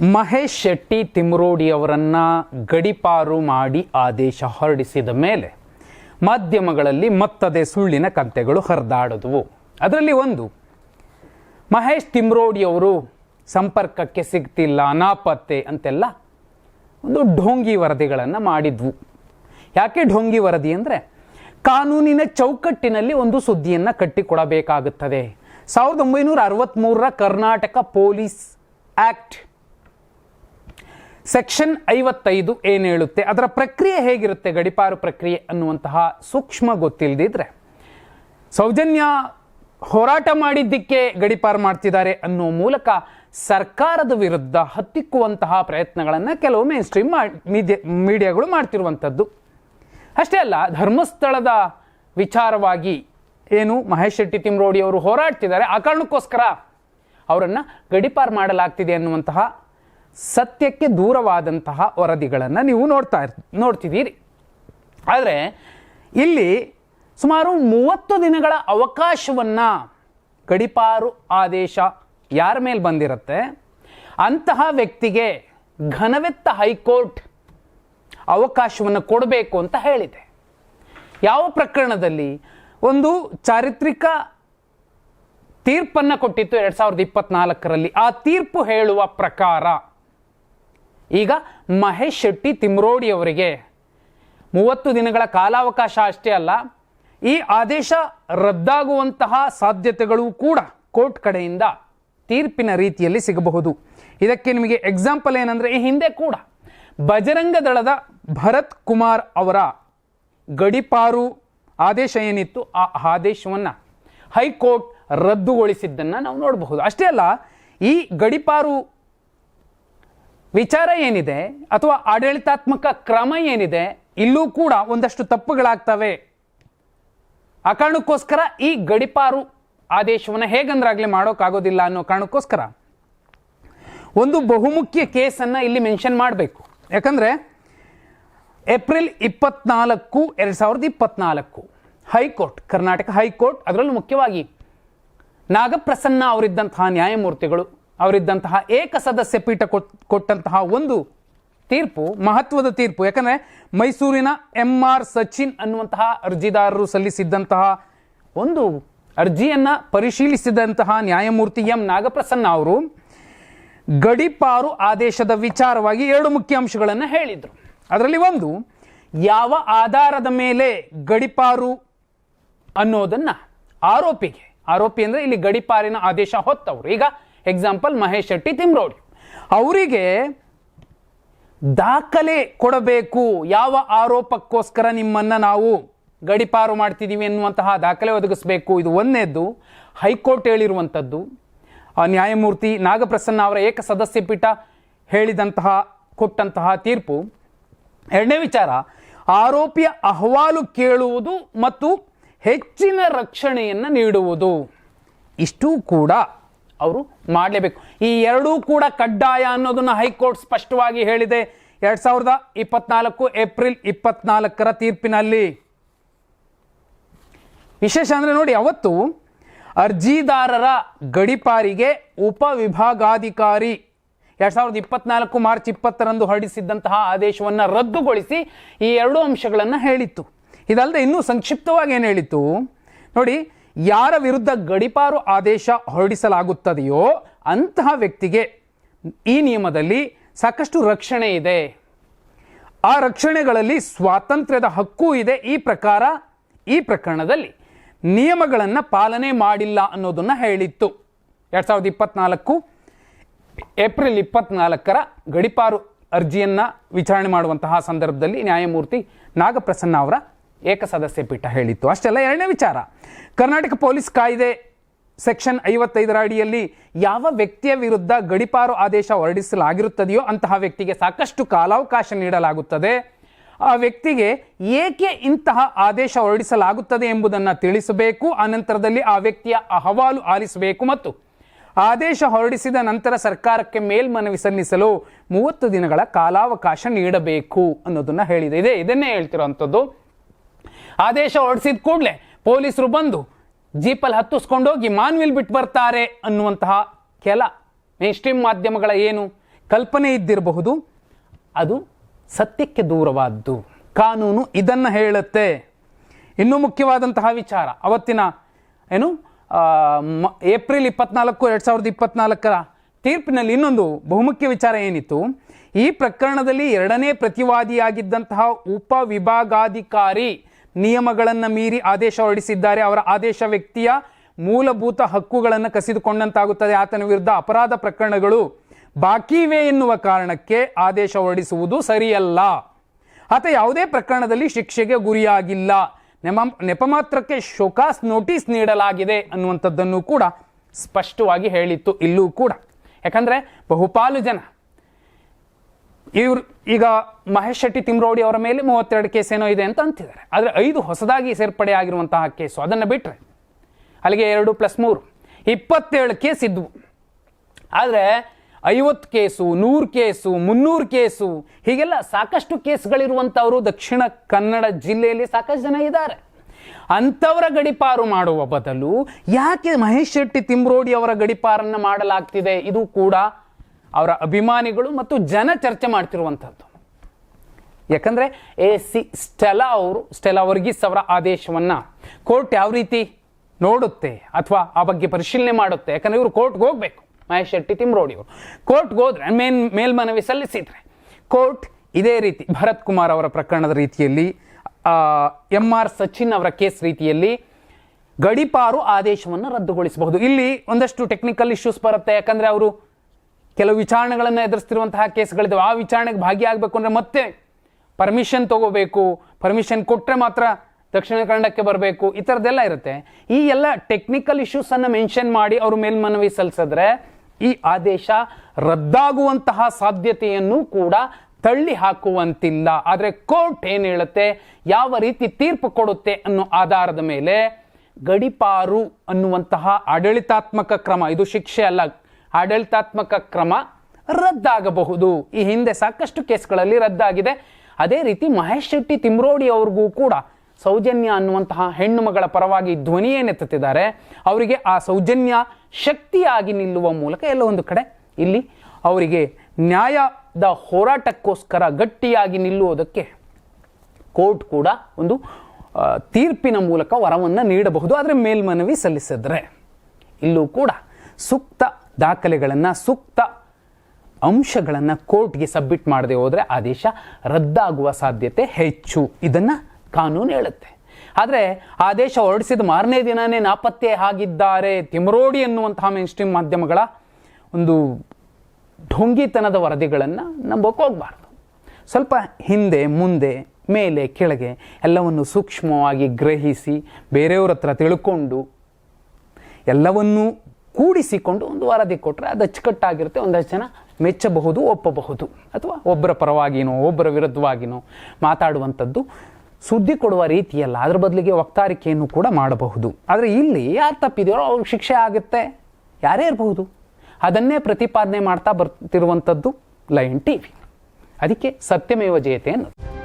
ಮಹೇಶ್ ಶೆಟ್ಟಿ ತಿಮ್ರೋಡಿ ಅವರನ್ನ ಗಡಿಪಾರು ಮಾಡಿ ಆದೇಶ ಹೊರಡಿಸಿದ ಮೇಲೆ ಮಾಧ್ಯಮಗಳಲ್ಲಿ ಮತ್ತದೆ ಸುಳ್ಳಿನ ಕಂತೆಗಳು ಹರಿದಾಡದುವು. ಅದರಲ್ಲಿ ಒಂದು, ಮಹೇಶ್ ತಿಮ್ರೋಡಿಯವರು ಸಂಪರ್ಕಕ್ಕೆ ಸಿಗ್ತಿಲ್ಲ ನಾಪತ್ತೆ ಅಂತೆಲ್ಲ ಒಂದು ಢೋಂಗಿ ವರದಿಗಳನ್ನು ಮಾಡಿದ್ವು. ಯಾಕೆ ಢೋಂಗಿ ವರದಿ ಅಂದರೆ ಕಾನೂನಿನ ಚೌಕಟ್ಟಿನಲ್ಲಿ ಒಂದು ಸುದ್ದಿಯನ್ನು ಕಟ್ಟಿಕೊಡಬೇಕಾಗುತ್ತದೆ. ಸಾವಿರದ ಒಂಬೈನೂರ ಅರವತ್ತ್ಮೂರರ ಕರ್ನಾಟಕ ಪೊಲೀಸ್ ಆಕ್ಟ್ ಸೆಕ್ಷನ್ ಐವತ್ತೈದು ಏನು ಹೇಳುತ್ತೆ? ಅದರ ಪ್ರಕ್ರಿಯೆ ಹೇಗಿರುತ್ತೆ? ಗಡಿಪಾರು ಪ್ರಕ್ರಿಯೆ ಅನ್ನುವಂತಹ ಸೂಕ್ಷ್ಮ ಗೊತ್ತಿಲ್ಲದಿದ್ರೆ ಸೌಜನ್ಯ ಹೋರಾಟ ಮಾಡಿದ್ದಕ್ಕೆ ಗಡಿಪಾರು ಮಾಡ್ತಿದ್ದಾರೆ ಅನ್ನೋ ಮೂಲಕ ಸರ್ಕಾರದ ವಿರುದ್ಧ ಹತ್ತಿಕ್ಕುವಂತಹ ಪ್ರಯತ್ನಗಳನ್ನು ಕೆಲವು ಮೇನ್ ಸ್ಟ್ರೀಮ್ ಮೀಡಿಯಾ ಮೀಡಿಯಾಗಳು ಮಾಡ್ತಿರುವಂಥದ್ದು. ಅಷ್ಟೇ ಅಲ್ಲ, ಧರ್ಮಸ್ಥಳದ ವಿಚಾರವಾಗಿ ಏನು ಮಹೇಶ್ ಶೆಟ್ಟಿ, ತಿಮ್ರೋಡಿ ಅವರು ಹೋರಾಡ್ತಿದ್ದಾರೆ. ಆ ಕಾರಣಕ್ಕೋಸ್ಕರ ಅವರನ್ನು ಗಡಿಪಾರು ಮಾಡಲಾಗ್ತಿದೆ ಅನ್ನುವಂತಹ ಸತ್ಯಕ್ಕೆ ದೂರವಾದಂತಹ ವರದಿಗಳನ್ನು ನೀವು ನೋಡ್ತಾ ಇರ್, ನೋಡ್ತಿದ್ದೀರಿ. ಆದರೆ ಇಲ್ಲಿ ಸುಮಾರು ಮೂವತ್ತು ದಿನಗಳ ಅವಕಾಶವನ್ನು ಗಡಿಪಾರು ಆದೇಶ ಯಾರ ಮೇಲೆ ಬಂದಿರುತ್ತೆ? ಅಂತಹ ವ್ಯಕ್ತಿಗೆ ಘನವೆತ್ತ ಹೈಕೋರ್ಟ್ ಅವಕಾಶವನ್ನು ಕೊಡಬೇಕು ಅಂತ ಹೇಳಿದೆ. ಯಾವ ಪ್ರಕರಣದಲ್ಲಿ? ಒಂದು ಚಾರಿತ್ರಿಕ ತೀರ್ಪನ್ನು ಕೊಟ್ಟಿತ್ತು ಎರಡು ಸಾವಿರದ ಇಪ್ಪತ್ನಾಲ್ಕರಲ್ಲಿ. ಆ ತೀರ್ಪು ಹೇಳುವ ಪ್ರಕಾರ ಈಗ ಮಹೇಶ್ ಶೆಟ್ಟಿ ತಿಮ್ರೋಡಿ ಅವರಿಗೆ. ಮೂವತ್ತು ದಿನಗಳ ಕಾಲಾವಕಾಶ ಅಷ್ಟೇ ಅಲ್ಲ, ಈ ಆದೇಶ ರದ್ದಾಗುವಂತಹ ಸಾಧ್ಯತೆಗಳು ಕೂಡ ಕೋರ್ಟ್ ಕಡೆಯಿಂದ ತೀರ್ಪಿನ ರೀತಿಯಲ್ಲಿ ಸಿಗಬಹುದು. ಇದಕ್ಕೆ ನಿಮಗೆ ಎಕ್ಸಾಂಪಲ್ ಏನಂದರೆ ಈ ಹಿಂದೆ ಕೂಡ ಬಜರಂಗ ದಳದ ಭರತ್ ಕುಮಾರ್ ಅವರ ಗಡಿಪಾರು ಆದೇಶ ಏನಿತ್ತು, ಆ ಆದೇಶವನ್ನು ಹೈಕೋರ್ಟ್ ರದ್ದುಗೊಳಿಸಿದ್ದನ್ನು ನಾವು ನೋಡಬಹುದು. ಅಷ್ಟೇ ಅಲ್ಲ, ಈ ಗಡಿಪಾರು ವಿಚಾರ ಏನಿದೆ ಅಥವಾ ಆಡಳಿತಾತ್ಮಕ ಕ್ರಮ ಏನಿದೆ ಇಲ್ಲೂ ಕೂಡ ಒಂದಷ್ಟು ತಪ್ಪುಗಳಾಗ್ತವೆ. ಆ ಕಾರಣಕ್ಕೋಸ್ಕರ ಈ ಗಡಿಪಾರು ಆದೇಶವನ್ನು ಹೇಗಂದ್ರಾಗಲಿ ಮಾಡೋಕ್ಕಾಗೋದಿಲ್ಲ ಅನ್ನೋ ಕಾರಣಕ್ಕೋಸ್ಕರ ಒಂದು ಬಹುಮುಖ್ಯ ಕೇಸನ್ನು ಇಲ್ಲಿ ಮೆನ್ಷನ್ ಮಾಡಬೇಕು. ಯಾಕಂದರೆ ಏಪ್ರಿಲ್ ಇಪ್ಪತ್ನಾಲ್ಕು, ಎರಡು ಸಾವಿರದ ಇಪ್ಪತ್ನಾಲ್ಕು ಹೈಕೋರ್ಟ್, ಕರ್ನಾಟಕ ಹೈಕೋರ್ಟ್, ಅದರಲ್ಲೂ ಮುಖ್ಯವಾಗಿ ನಾಗಪ್ರಸನ್ನ ಅವರಿದ್ದಂತಹ ನ್ಯಾಯಮೂರ್ತಿಗಳು ಅವರಿದ್ದಂತಹ ಏಕ ಸದಸ್ಯ ಪೀಠ ಕೊಟ್, ಕೊಟ್ಟಂತಹ ಒಂದು ತೀರ್ಪು, ಮಹತ್ವದ ತೀರ್ಪು. ಯಾಕಂದರೆ ಮೈಸೂರಿನ ಎಂ ಆರ್ ಸಚಿನ್ ಅನ್ನುವಂತಹ ಅರ್ಜಿದಾರರು ಸಲ್ಲಿಸಿದ್ದಂತಹ ಒಂದು ಅರ್ಜಿಯನ್ನು ಪರಿಶೀಲಿಸಿದಂತಹ ನ್ಯಾಯಮೂರ್ತಿ ಎಂ. ನಾಗಪ್ರಸನ್ನ ಅವರು ಗಡಿಪಾರು ಆದೇಶದ ವಿಚಾರವಾಗಿ ಎರಡು ಮುಖ್ಯ ಅಂಶಗಳನ್ನು ಹೇಳಿದರು. ಅದರಲ್ಲಿ ಒಂದು, ಯಾವ ಆಧಾರದ ಮೇಲೆ ಗಡಿಪಾರು ಅನ್ನೋದನ್ನ ಆರೋಪಿಗೆ, ಆರೋಪಿ ಅಂದರೆ ಇಲ್ಲಿ ಗಡಿಪಾರಿನ ಆದೇಶ ಹೊತ್ತವರು. ಈಗ ಎಕ್ಸಾಂಪಲ್ ಮಹೇಶ್ ಶೆಟ್ಟಿ ತಿಮ್ರೋಡಿ ಅವರಿಗೆ ದಾಖಲೆ ಕೊಡಬೇಕು. ಯಾವ ಆರೋಪಕ್ಕೋಸ್ಕರ ನಿಮ್ಮನ್ನ ನಾವು ಗಡಿಪಾರು ಮಾಡ್ತಿದ್ದೀವಿ ಎನ್ನುವಂತಹ ದಾಖಲೆ ಒದಗಿಸಬೇಕು. ಇದು ಒಂದನೇದ್ದು. ಹೈಕೋರ್ಟ್ ಹೇಳಿರುವಂಥದ್ದು ನ್ಯಾಯಮೂರ್ತಿ ನಾಗಪ್ರಸನ್ನ ಅವರ ಏಕ ಸದಸ್ಯ ಪೀಠ ಹೇಳಿದಂತಹ, ಕೊಟ್ಟಂತಹ ತೀರ್ಪು. ಎರಡನೇ ವಿಚಾರ, ಆರೋಪಿಯ ಅಹವಾಲು ಕೇಳುವುದು ಮತ್ತು ಹೆಚ್ಚಿನ ರಕ್ಷಣೆಯನ್ನು ನೀಡುವುದು. ಇಷ್ಟೂ ಕೂಡ ಅವರು ಮಾಡಲೇಬೇಕು. ಈ ಎರಡೂ ಕೂಡ ಕಡ್ಡಾಯ ಅನ್ನೋದನ್ನು ಹೈಕೋರ್ಟ್ ಸ್ಪಷ್ಟವಾಗಿ ಹೇಳಿದೆ. ಎರಡು ಸಾವಿರದ ಇಪ್ಪತ್ನಾಲ್ಕು ಏಪ್ರಿಲ್ ಇಪ್ಪತ್ನಾಲ್ಕರ ತೀರ್ಪಿನಲ್ಲಿ. ವಿಶೇಷ ಅಂದರೆ ನೋಡಿ, ಅವತ್ತು ಅರ್ಜಿದಾರರ ಗಡಿಪಾರಿಗೆ ಉಪವಿಭಾಗಾಧಿಕಾರಿ ಎರಡು ಸಾವಿರದ ಇಪ್ಪತ್ನಾಲ್ಕು ಮಾರ್ಚ್ ಇಪ್ಪತ್ತರಂದು ಹೊರಡಿಸಿದ್ದಂತಹ ಆದೇಶವನ್ನು ರದ್ದುಗೊಳಿಸಿ ಈ ಎರಡು ಅಂಶಗಳನ್ನು ಹೇಳಿತ್ತು. ಇದಲ್ಲದೆ ಇನ್ನೂ ಸಂಕ್ಷಿಪ್ತವಾಗಿ ಏನು ಹೇಳಿತ್ತು? ನೋಡಿ ಯಾರ ವಿರುದ್ಧ ಗಡಿಪಾರು ಆದೇಶ ಹೊರಡಿಸಲಾಗುತ್ತದೆಯೋ ಅಂತಹ ವ್ಯಕ್ತಿಗೆ ಈ ನಿಯಮದಲ್ಲಿ ಸಾಕಷ್ಟು ರಕ್ಷಣೆ ಇದೆ. ಆ ರಕ್ಷಣೆಗಳಲ್ಲಿ ಸ್ವಾತಂತ್ರ್ಯದ ಹಕ್ಕೂ ಇದೆ. ಈ ಪ್ರಕಾರ, ಈ ಪ್ರಕರಣದಲ್ಲಿ ನಿಯಮಗಳನ್ನು ಪಾಲನೆ ಮಾಡಿಲ್ಲ ಅನ್ನೋದನ್ನು ಹೇಳಿತ್ತು. ಎರಡು ಸಾವಿರದ ಇಪ್ಪತ್ನಾಲ್ಕು, ಏಪ್ರಿಲ್ ಇಪ್ಪತ್ನಾಲ್ಕರ ಗಡಿಪಾರು ಅರ್ಜಿಯನ್ನು ವಿಚಾರಣೆ ಮಾಡುವಂತಹ ಸಂದರ್ಭದಲ್ಲಿ ನ್ಯಾಯಮೂರ್ತಿ ನಾಗಪ್ರಸನ್ನ ಅವರ ಏಕಸದಸ್ಯ ಪೀಠ ಹೇಳಿತ್ತು. ಅಷ್ಟೆಲ್ಲ ಎರಡನೇ ವಿಚಾರ. ಕರ್ನಾಟಕ ಪೊಲೀಸ್ ಕಾಯ್ದೆ ಸೆಕ್ಷನ್ ಐವತ್ತೈದರ ಅಡಿಯಲ್ಲಿ ಯಾವ ವ್ಯಕ್ತಿಯ ವಿರುದ್ಧ ಗಡಿಪಾರು ಆದೇಶ ಹೊರಡಿಸಲಾಗಿರುತ್ತದೆಯೋ ಅಂತಹ ವ್ಯಕ್ತಿಗೆ ಸಾಕಷ್ಟು ಕಾಲಾವಕಾಶ ನೀಡಲಾಗುತ್ತದೆ. ಆ ವ್ಯಕ್ತಿಗೆ ಏಕೆ ಇಂತಹ ಆದೇಶ ಹೊರಡಿಸಲಾಗುತ್ತದೆ ಎಂಬುದನ್ನು ತಿಳಿಸಬೇಕು. ಅನಂತರದಲ್ಲಿ ಆ ವ್ಯಕ್ತಿಯ ಅಹವಾಲು ಆಲಿಸಬೇಕು ಮತ್ತು ಆದೇಶ ಹೊರಡಿಸಿದ ನಂತರ ಸರ್ಕಾರಕ್ಕೆ ಮೇಲ್ಮನವಿ ಸಲ್ಲಿಸಲು ಮೂವತ್ತು ದಿನಗಳ ಕಾಲಾವಕಾಶ ನೀಡಬೇಕು ಅನ್ನೋದನ್ನು ಹೇಳಿದೆ. ಇದೆ, ಇದನ್ನೇ ಹೇಳ್ತಿರೋಂಥದ್ದು. ಆದೇಶ ಹೊರಡಿಸಿದ ಕೂಡಲೇ ಪೊಲೀಸರು ಬಂದು ಜೀಪಲ್ಲಿ ಹತ್ತಿಸ್ಕೊಂಡೋಗಿ ಮಾನ್ವಿಲ್ ಬಿಟ್ಟು ಬರ್ತಾರೆ ಅನ್ನುವಂತಹ ಕೆಲ ಮೇನ್ ಸ್ಟ್ರೀಮ್ ಮಾಧ್ಯಮಗಳ ಏನು ಕಲ್ಪನೆ ಇದ್ದಿರಬಹುದು, ಅದು ಸತ್ಯಕ್ಕೆ ದೂರವಾದ್ದು. ಕಾನೂನು ಇದನ್ನು ಹೇಳುತ್ತೆ. ಇನ್ನೂ ಮುಖ್ಯವಾದಂತಹ ವಿಚಾರ, ಅವತ್ತಿನ, ಏನು ಏಪ್ರಿಲ್ ಇಪ್ಪತ್ನಾಲ್ಕು, ಎರಡು ಸಾವಿರದ ಇಪ್ಪತ್ನಾಲ್ಕರ ತೀರ್ಪಿನಲ್ಲಿ ಇನ್ನೊಂದು ಬಹುಮುಖ್ಯ ವಿಚಾರ ಏನಿತ್ತು, ಈ ಪ್ರಕರಣದಲ್ಲಿ ಎರಡನೇ ಪ್ರತಿವಾದಿಯಾಗಿದ್ದಂತಹ ಉಪವಿಭಾಗಾಧಿಕಾರಿ ನಿಯಮಗಳನ್ನು ಮೀರಿ ಆದೇಶ ಹೊರಡಿಸಿದ್ದಾರೆ. ಅವರ ಆದೇಶ ವ್ಯಕ್ತಿಯ ಮೂಲಭೂತ ಹಕ್ಕುಗಳನ್ನು ಕಸಿದುಕೊಂಡಂತಾಗುತ್ತದೆ. ಆತನ ವಿರುದ್ಧ ಅಪರಾಧ ಪ್ರಕರಣಗಳು ಬಾಕಿ ಇವೆ ಎನ್ನುವ ಕಾರಣಕ್ಕೆ ಆದೇಶ ಹೊರಡಿಸುವುದು ಸರಿಯಲ್ಲ. ಆತ ಯಾವುದೇ ಪ್ರಕರಣದಲ್ಲಿ ಶಿಕ್ಷೆಗೆ ಗುರಿಯಾಗಿಲ್ಲ. ನೆಪ ನೆಪ ಮಾತ್ರಕ್ಕೆ ಶೋಕಾಸ್ ನೋಟಿಸ್ ನೀಡಲಾಗಿದೆ ಅನ್ನುವಂಥದ್ದನ್ನು ಕೂಡ ಸ್ಪಷ್ಟವಾಗಿ ಹೇಳಿತ್ತು ಇಲ್ಲೂ ಕೂಡ. ಯಾಕಂದ್ರೆ ಬಹುಪಾಲು ಜನ ಇವ್ರು ಈಗ ಮಹೇಶ್ ಶೆಟ್ಟಿ ತಿಮ್ರೋಡಿ ಅವರ ಮೇಲೆ ಮೂವತ್ತೆರಡು ಕೇಸ್ ಏನೋ ಇದೆ ಅಂತ ಅಂತಿದ್ದಾರೆ. ಆದರೆ ಐದು ಹೊಸದಾಗಿ ಸೇರ್ಪಡೆ ಆಗಿರುವಂತಹ ಕೇಸು, ಅದನ್ನು ಬಿಟ್ಟರೆ ಅಲ್ಲಿಗೆ ಎರಡು ಪ್ಲಸ್ ಮೂರು. ಇಪ್ಪತ್ತೇಳು ಕೇಸ್ ಇದ್ವು. ಆದರೆ ಐವತ್ತು ಕೇಸು, ನೂರು ಕೇಸು, ಮುನ್ನೂರು ಕೇಸು, ಹೀಗೆಲ್ಲ ಸಾಕಷ್ಟು ಕೇಸ್ಗಳಿರುವಂಥವರು ದಕ್ಷಿಣ ಕನ್ನಡ ಜಿಲ್ಲೆಯಲ್ಲಿ ಸಾಕಷ್ಟು ಜನ ಇದ್ದಾರೆ. ಅಂಥವರ ಗಡಿಪಾರು ಮಾಡುವ ಬದಲು ಯಾಕೆ ಮಹೇಶ್ ಶೆಟ್ಟಿ ತಿಮ್ರೋಡಿ ಅವರ ಗಡಿಪಾರನ್ನು ಮಾಡಲಾಗ್ತಿದೆ? ಇದು ಕೂಡ ಅವರ ಅಭಿಮಾನಿಗಳು ಮತ್ತು ಜನ ಚರ್ಚೆ ಮಾಡ್ತಿರುವಂಥದ್ದು ಯಾಕಂದರೆ ಎ ಸಿ ಸ್ಟೆಲಾ ಅವರು, ಸ್ಟೆಲಾ ವರ್ಗೀಸ್ ಅವರ ಆದೇಶವನ್ನು ಕೋರ್ಟ್ ಯಾವ ರೀತಿ ನೋಡುತ್ತೆ ಅಥವಾ ಆ ಬಗ್ಗೆ ಪರಿಶೀಲನೆ ಮಾಡುತ್ತೆ? ಯಾಕಂದರೆ ಇವರು ಕೋರ್ಟ್ಗೆ ಹೋಗ್ಬೇಕು. ಮಹೇಶ್ ಶೆಟ್ಟಿ ತಿಮ್ರೋಡಿ ಅವರು ಕೋರ್ಟ್ಗೆ ಹೋದ್ರೆ, ಮೇನ್, ಮೇಲ್ಮನವಿ ಸಲ್ಲಿಸಿದರೆ, ಕೋರ್ಟ್ ಇದೇ ರೀತಿ ಭರತ್ ಕುಮಾರ್ ಅವರ ಪ್ರಕರಣದ ರೀತಿಯಲ್ಲಿ ಎಂ ಆರ್ ಸಚಿನ್ ಅವರ ಕೇಸ್ ರೀತಿಯಲ್ಲಿ ಗಡಿಪಾರು ಆದೇಶವನ್ನು ರದ್ದುಗೊಳಿಸಬಹುದು. ಇಲ್ಲಿ ಒಂದಷ್ಟು ಟೆಕ್ನಿಕಲ್ ಇಶ್ಯೂಸ್ ಬರುತ್ತೆ. ಯಾಕಂದರೆ ಅವರು ಕೆಲವು ವಿಚಾರಣೆಗಳನ್ನು ಎದುರಿಸ್ತಿರುವಂತಹ ಕೇಸ್ಗಳಿದ್ದಾವೆ ಆ ವಿಚಾರಣೆಗೆ ಭಾಗಿಯಾಗಬೇಕು ಅಂದರೆ ಮತ್ತೆ ಪರ್ಮಿಷನ್ ತಗೋಬೇಕು. ಪರ್ಮಿಷನ್ ಕೊಟ್ಟರೆ ಮಾತ್ರ ದಕ್ಷಿಣ ಕನ್ನಡಕ್ಕೆ ಬರಬೇಕು. ಈ ಥರದ್ದೆಲ್ಲ ಇರುತ್ತೆ. ಈ ಎಲ್ಲ ಟೆಕ್ನಿಕಲ್ ಇಶ್ಯೂಸನ್ನು ಮೆನ್ಷನ್ ಮಾಡಿ ಅವರು ಮೇಲ್ಮನವಿ ಸಲ್ಲಿಸಿದ್ರೆ ಈ ಆದೇಶ ರದ್ದಾಗುವಂತಹ ಸಾಧ್ಯತೆಯನ್ನು ಕೂಡ ತಳ್ಳಿ ಹಾಕುವಂತಿಲ್ಲ. ಆದರೆ ಕೋರ್ಟ್ ಏನು ಹೇಳುತ್ತೆ? ಯಾವ ರೀತಿ ತೀರ್ಪು ಕೊಡುತ್ತೆ ಅನ್ನೋ ಆಧಾರದ ಮೇಲೆ ಗಡಿಪಾರು ಅನ್ನುವಂತಹ ಆಡಳಿತಾತ್ಮಕ ಕ್ರಮ, ಇದು ಶಿಕ್ಷೆ ಅಲ್ಲ ಆಡಳಿತಾತ್ಮಕ ಕ್ರಮ ರದ್ದಾಗಬಹುದು. ಈ ಹಿಂದೆ ಸಾಕಷ್ಟು ಕೇಸ್ಗಳಲ್ಲಿ ರದ್ದಾಗಿದೆ. ಅದೇ ರೀತಿ ಮಹೇಶ್ ಶೆಟ್ಟಿ ತಿಮ್ರೋಡಿ ಅವ್ರಿಗೂ ಕೂಡ ಸೌಜನ್ಯ ಅನ್ನುವಂತಹ ಹೆಣ್ಣು ಮಗಳ ಪರವಾಗಿ ಧ್ವನಿಯನ್ನೆತ್ತುತ್ತಿದ್ದಾರೆ ಅವರಿಗೆ ಆ ಸೌಜನ್ಯ ಶಕ್ತಿಯಾಗಿ ನಿಲ್ಲುವ ಮೂಲಕ ಎಲ್ಲ ಒಂದು ಕಡೆ ಇಲ್ಲಿ ಅವರಿಗೆ ನ್ಯಾಯದ ಹೋರಾಟಕ್ಕೋಸ್ಕರ ಗಟ್ಟಿಯಾಗಿ ನಿಲ್ಲುವುದಕ್ಕೆ ಕೋರ್ಟ್ ಕೂಡ ಒಂದು ತೀರ್ಪಿನ ಮೂಲಕ ವರವನ್ನು ನೀಡಬಹುದು. ಆದರೆ ಮೇಲ್ಮನವಿ ಸಲ್ಲಿಸಿದ್ರೆ ಇಲ್ಲೂ ಕೂಡ ಸೂಕ್ತ ದಾಖಲೆಗಳನ್ನು ಸೂಕ್ತ ಅಂಶಗಳನ್ನು ಕೋರ್ಟ್ಗೆ ಸಬ್ಮಿಟ್ ಮಾಡದೆ ಹೋದರೆ ಆದೇಶ ರದ್ದಾಗುವ ಸಾಧ್ಯತೆ ಹೆಚ್ಚು. ಇದನ್ನು ಕಾನೂನು ಹೇಳುತ್ತೆ. ಆದರೆ ಆದೇಶ ಹೊರಡಿಸಿದ ಮಾರನೇ ದಿನವೇ ನಾಪತ್ತೆ ಆಗಿದ್ದಾರೆ. ತಿಮರೋಡಿ ಎನ್ನುವಂತಹ ಮೇನ್ ಸ್ಟ್ರೀಮ್ ಮಾಧ್ಯಮಗಳ ಒಂದು ಢೊಂಗಿತನದ ವರದಿಗಳನ್ನು ನಂಬೋಕೆ ಹೋಗಬಾರ್ದು. ಸ್ವಲ್ಪ ಹಿಂದೆ, ಮುಂದೆ, ಮೇಲೆ, ಕೆಳಗೆ ಎಲ್ಲವನ್ನು ಸೂಕ್ಷ್ಮವಾಗಿ ಗ್ರಹಿಸಿ, ಬೇರೆಯವ್ರ ಹತ್ರ ತಿಳ್ಕೊಂಡು ಎಲ್ಲವನ್ನೂ ಕೂಡಿಸಿಕೊಂಡು ಒಂದು ವರದಿ ಕೊಟ್ಟರೆ ಅದು ಅಚ್ಚುಕಟ್ಟಾಗಿರುತ್ತೆ, ಒಂದಷ್ಟು ಜನ ಮೆಚ್ಚಬಹುದು, ಒಪ್ಪಬಹುದು. ಅಥವಾ ಒಬ್ಬರ ಪರವಾಗಿನೋ, ಒಬ್ಬರ ವಿರುದ್ಧವಾಗಿನೋ ಮಾತಾಡುವಂಥದ್ದು ಸುದ್ದಿ ಕೊಡುವ ರೀತಿಯಲ್ಲ, ಅದ್ರ ಬದಲಿಗೆ ವಕ್ತಾರಿಕೆಯನ್ನು ಕೂಡ ಮಾಡಬಹುದು. ಆದರೆ ಇಲ್ಲಿ ಯಾರು ತಪ್ಪಿದೆಯೋ ಅವ್ರಿಗೆ ಶಿಕ್ಷೆ ಆಗುತ್ತೆ. ಯಾರೇ ಇರಬಹುದು. ಅದನ್ನೇ ಪ್ರತಿಪಾದನೆ ಮಾಡ್ತಾ ಬರ್ತಿರುವಂಥದ್ದು ಲಯನ್ ಟಿ ವಿ. ಅದಕ್ಕೆ ಸತ್ಯಮೇವ ಜಯತೆ ಅನ್ನೋದು.